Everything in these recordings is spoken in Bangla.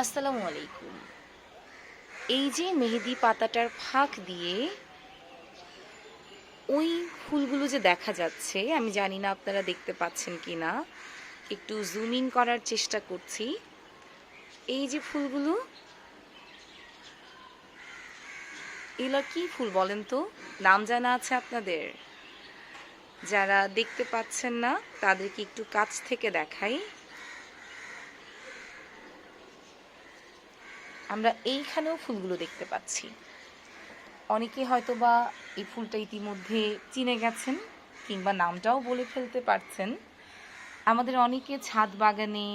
আসসালামু আলাইকুম। এই যে মেহেদি পাতাটার ফাঁক দিয়ে ওই ফুলগুলো যে দেখা যাচ্ছে, আমি জানি না আপনারা দেখতে পাচ্ছেন কি না একটু জুমিং করার চেষ্টা করছি। এই যে ফুলগুলো, এগুলো কি ফুল বলেন তো? নাম জানা আছে আপনাদের? যারা দেখতে পাচ্ছেন না, তাদেরকে একটু কাছ থেকে দেখাই। আমরা এইখানেও ফুলগুলো দেখতে পাচ্ছি। অনেকে হয়তো বা এই ফুলটা ইতিমধ্যে চিনে গেছেন কিংবা নামটাও বলে ফেলতে পারছেন। আমাদের অনেকে ছাদ বাগানে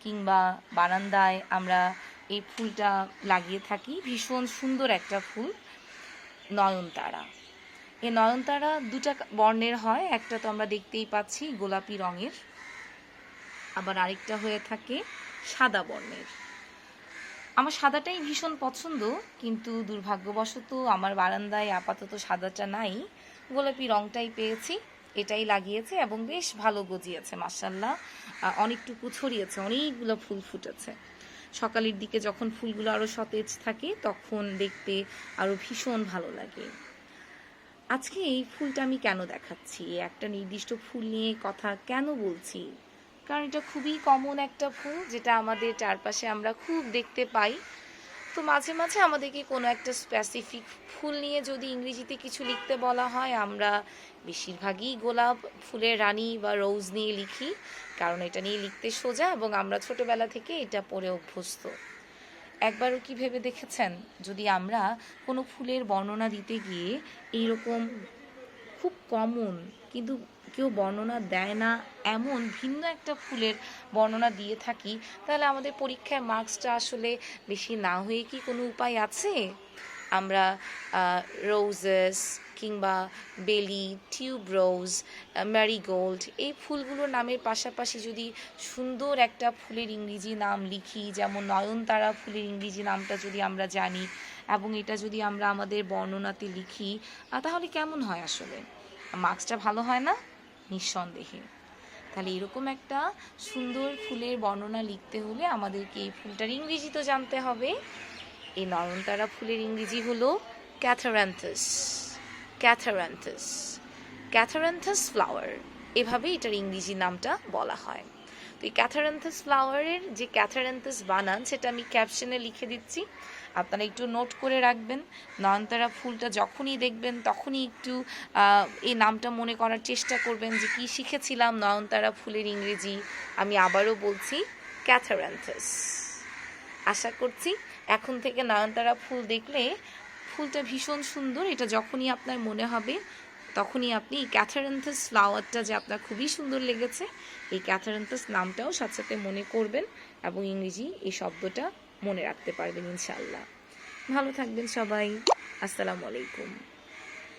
কিংবা বারান্দায় আমরা এই ফুলটা লাগিয়ে থাকি। ভীষণ সুন্দর একটা ফুল, নয়নতারা। এই নয়নতারা দুটা বর্ণের হয়, একটা তো আমরা দেখতেই পাচ্ছি গোলাপি রঙের, আবার আরেকটা হয়ে থাকে সাদা বর্ণের। আমার সাদাটাই ভীষণ পছন্দ, কিন্তু দুর্ভাগ্যবশত আমার বারান্দায় আপাতত সাদাটা নাই। গোলাপি রংটাই পেয়েছি, এটাই লাগিয়েছে এবং বেশ ভালো গজিয়েছে মাসাল্লাহ অনেকটুকু ছড়িয়েছে, অনেকগুলো ফুল ফুটেছে। সকালের দিকে যখন ফুলগুলো আরও সতেজ থাকে, তখন দেখতে আরও ভীষণ ভালো লাগে। আজকে এই ফুলটা আমি কেন দেখাচ্ছি? একটা নির্দিষ্ট ফুল নিয়ে কথা কেন বলছি? কারণ এটা খুবই কমন একটা ফুল, যেটা আমাদের চারপাশে আমরা খুব দেখতে পাই। তো মাঝে মাঝে আমাদেরকে কোনো একটা স্পেসিফিক ফুল নিয়ে যদি ইংরেজিতে কিছু লিখতে বলা হয়, আমরা বেশিরভাগই গোলাপ ফুলের রানী বা রোজ নিয়ে লিখি, কারণ এটা নিয়ে লিখতে সোজা এবং আমরা ছোটোবেলা থেকে এটা পড়ে অভ্যস্ত। একবারও কি ভেবে দেখেছেন? যদি আমরা কোনো ফুলের বর্ণনা দিতে গিয়ে এইরকম খুব কমন কিন্তু কেউ বর্ণনা দেয় না। এমন ভিন্ন একটা ফুলের বর্ণনা দিয়ে থাকি। তাহলে আমাদের পরীক্ষায় মার্কসটা আসলে বেশি না হয়ে কি কোনো উপায় আছে? আমরা রোজেস কিংবা বেলি টিউব রোজ ম্যারিগোল্ড এই ফুলগুলোর নামের পাশাপাশি যদি সুন্দর একটা ফুলের ইংরেজি নাম লিখি, যেমন নয়নতারা ফুলের ইংরেজি নামটা যদি আমরা জানি এবং এটা যদি আমরা আমাদের বর্ণনাতে লিখি তাহলে কেমন হয় আসলে? মার্কসটা ভালো হয় না? নিঃসন্দেহে। তাহলে এরকম একটা সুন্দর ফুলের বর্ণনা লিখতে হলে আমাদেরকে এই ফুলটার ইংরেজি তো জানতে হবে। এই নয়নতারা ফুলের ইংরেজি হলো ক্যাথারান্থাস ক্যাথারান্থাস ক্যাথারান্থাস ফ্লাওয়ার এভাবে এটার ইংরেজি নামটা বলা হয়। তো এই ক্যাথারান্থাস ফ্লাওয়ারের যে ক্যাথারান্থাস বানান, সেটা আমি ক্যাপশনে লিখে দিচ্ছি। আপনারা একটু নোট করে রাখবেন। নয়নতারা ফুলটা যখনই দেখবেন, তখনই একটু এই নামটা মনে করার চেষ্টা করবেন যে কি শিখেছিলাম নয়নতারা ফুলের ইংরেজি। আমি আবারও বলছি ক্যাথারান্থাস আশা করছি এখন থেকে নয়নতারা ফুল দেখলে ফুলটা ভীষণ সুন্দর। এটা যখনই আপনার মনে হবে তখনই আপনি এই ক্যাথারেন্থাস ফ্লাওয়ারটা যে আপনার খুবই সুন্দর লেগেছে, এই ক্যাথারেন্থাস নামটাও সাথে সাথে মনে করবেন এবং ইংরেজি এই শব্দটা মনে রাখতে পারবেন ইনশাল্লাহ ভালো থাকবেন সবাই। আসসালামু আলাইকুম।